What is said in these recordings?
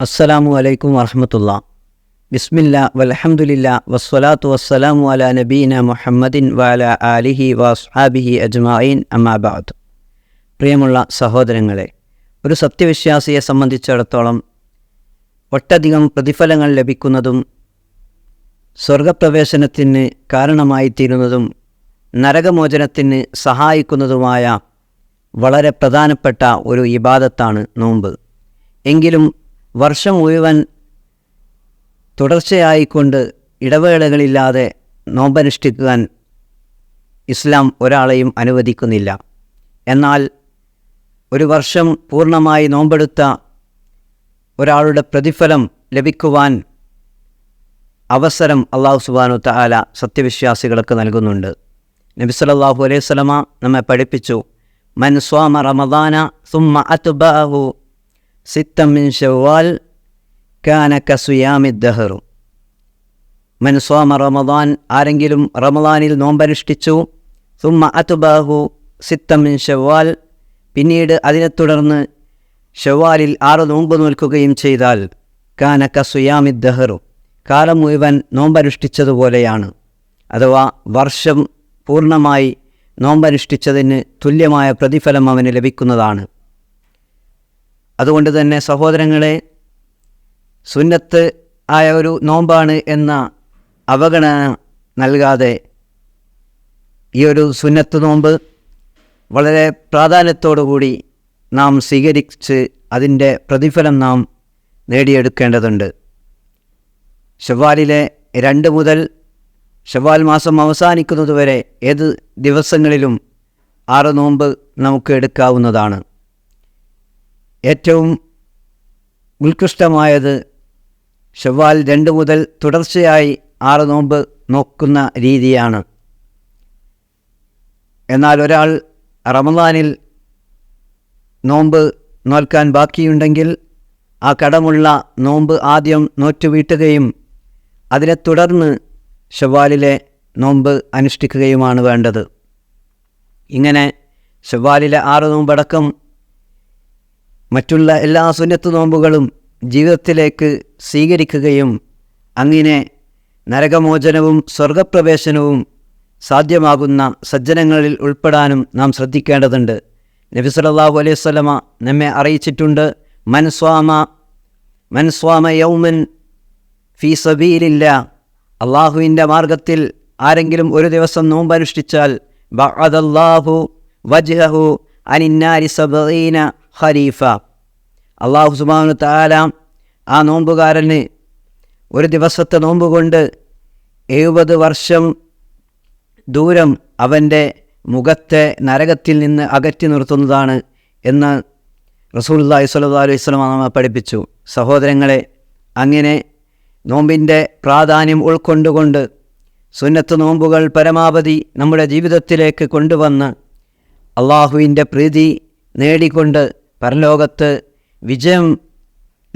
അസ്സലാമു അലൈക്കും വറഹമത്തുള്ള. ബിസ്മില്ല വലഹമുല്ല വസ്സലാത്തു വസ്സലാമു അല നബീന മുഹമ്മദിൻ വാല ആലിഹി വസ്ഹാബിഹി അജ്മായിൻ അമ്മാബാദ് പ്രിയമുള്ള സഹോദരങ്ങളെ ഒരു സത്യവിശ്വാസിയെ സംബന്ധിച്ചിടത്തോളം ഒട്ടധികം പ്രതിഫലങ്ങൾ ലഭിക്കുന്നതും സ്വർഗപ്രവേശനത്തിന് കാരണമായിത്തീരുന്നതും നരകമോചനത്തിന് സഹായിക്കുന്നതുമായ വളരെ പ്രധാനപ്പെട്ട ഒരു ഇബാദത്താണ് നോമ്പ്. എങ്കിലും വർഷം മുഴുവൻ തുടർച്ചയായിക്കൊണ്ട് ഇടവേളകളില്ലാതെ നോമ്പനുഷ്ഠിക്കാൻ ഇസ്ലാം ഒരാളെയും അനുവദിക്കുന്നില്ല. എന്നാൽ ഒരു വർഷം പൂർണമായി നോമ്പെടുത്ത ഒരാളുടെ പ്രതിഫലം ലഭിക്കുവാൻ അവസരം അള്ളാഹു സുബാനു തആല സത്യവിശ്വാസികൾക്ക് നൽകുന്നുണ്ട്. നബി സല്ലല്ലാഹു അലൈഹി സ്വലമ നമ്മെ പഠിപ്പിച്ചു. മൻ സ്വാമ റമദാന സുമ്മ അത്ബഅഹു സിത്തം മിൻ ഷവ്വാൽ കാന കസുയാമി ദഹറു. മൻ സ്വാമ റമദാൻ ആരെങ്കിലും റമദാനിൽ നോമ്പനുഷ്ഠിച്ചു സുമ്മ അതുബാഹു സിത്തം മിൻ ഷവ്വാൽ പിന്നീട് അതിനെ തുടർന്ന് ഷവ്വാലിൽ ആറ് നോമ്പ് നോൽക്കുകയും ചെയ്താൽ കാന കസുയാമി ദഹറു. കാലം മുഴുവൻ നോമ്പനുഷ്ഠിച്ചതുപോലെയാണ്. അഥവാ വർഷം പൂർണമായി നോമ്പനുഷ്ഠിച്ചതിന് തുല്യമായ പ്രതിഫലം അവന് ലഭിക്കുന്നതാണ്. അതുകൊണ്ട് തന്നെ സഹോദരങ്ങളെ സുന്നത്ത് ആയ ഒരു നോമ്പാണ് എന്ന അവഗണന നൽകാതെ ഈ ഒരു സുന്നത്ത് നോമ്പ് വളരെ പ്രാധാന്യത്തോടുകൂടി നാം സ്വീകരിച്ച് അതിന്റെ പ്രതിഫലം നാം നേടിയെടുക്കേണ്ടതുണ്ട്. ഷവാലിലെ രണ്ട് മുതൽ ഷവ്വാൽ മാസം അവസാനിക്കുന്നതുവരെ ഏത് ദിവസങ്ങളിലും ആറ് നോമ്പ് നമുക്ക് എടുക്കാവുന്നതാണ്. ഏറ്റവും ഉത്കൃഷ്ടമായത് ഷവ്വാൽ രണ്ട് മുതൽ തുടർച്ചയായി ആറ് നോമ്പ് നോക്കുന്ന രീതിയാണ്. എന്നാൽ ഒരാൾ റമദാനിൽ നോമ്പ് നോൽക്കാൻ ബാക്കിയുണ്ടെങ്കിൽ ആ കടമുള്ള നോമ്പ് ആദ്യം നോറ്റുവീട്ടുകയും അതിനെ തുടർന്ന് ഷവ്വാലിലെ നോമ്പ് അനുഷ്ഠിക്കുകയുമാണ് വേണ്ടത്. ഇങ്ങനെ ഷവ്വാലിലെ ആറ് നോമ്പടക്കം മറ്റുള്ള എല്ലാ സുന്നത്ത് നോമ്പുകളും ജീവിതത്തിലേക്ക് സ്വീകരിക്കുകയും അങ്ങനെ നരകമോചനവും സ്വർഗപ്രവേശനവും സാധ്യമാകുന്ന സജ്ജനങ്ങളിൽ ഉൾപ്പെടാനും നാം ശ്രദ്ധിക്കേണ്ടതുണ്ട്. നബി സല്ലല്ലാഹു അലൈഹി സ്വലമ നമ്മെ അറിയിച്ചിട്ടുണ്ട് മൻസ്വാമ മൻസ്വാമ യൗമൻ ഫീ സബീലില്ല. അള്ളാഹുവിന്റെ മാർഗത്തിൽ ആരെങ്കിലും ഒരു ദിവസം നോമ്പനുഷ്ഠിച്ചാൽ ബഅദല്ലാഹു വജ്ഹഹു അനിന്നാരി സബീന. ഖരീഫ അള്ളാഹു സുബാനു താല ആ നോമ്പുകാരന് ഒരു ദിവസത്തെ നോമ്പ് കൊണ്ട് എഴുപത് വർഷം ദൂരം അവന്റെ മുഖത്തെ നരകത്തിൽ നിന്ന് അകറ്റി നിർത്തുന്നതാണ് എന്ന് റസൂലുള്ളാഹി സ്വല്ലല്ലാഹു അലൈഹി നമ്മെ പഠിപ്പിച്ചു. സഹോദരങ്ങളെ അങ്ങനെ നോമ്പിന്റെ പ്രാധാന്യം ഉൾക്കൊണ്ടുകൊണ്ട് സുന്നത്ത് നോമ്പുകൾ പരമാവധി നമ്മുടെ ജീവിതത്തിലേക്ക് കൊണ്ടുവന്ന് അള്ളാഹുവിന്റെ പ്രീതി നേടിക്കൊണ്ട് പരലോകത്ത് വിജയം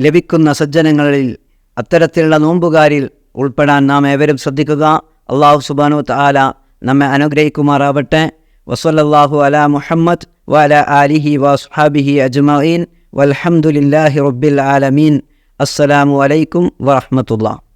ലഭിക്കുന്ന സജ്ജനങ്ങളിൽ അത്തരത്തിലുള്ള നോമ്പുകാരിൽ ഉൾപ്പെടാൻ നാം ഏവരും ശ്രദ്ധിക്കുക. അള്ളാഹു സുബാനു താല നമ്മെ അനുഗ്രഹിക്കുമാറാവട്ടെ. വസല്ലല്ലാഹു അലാ മുഹമ്മദ് വല ആലിഹി വസ്ഹാബിഹി അജ്മീൻ വലഹമുല്ലാഹി റബ്ബിൽ ആലമീൻ. അസ്സലാമു അലൈക്കും വറഹ്മത്തുള്ളാഹി.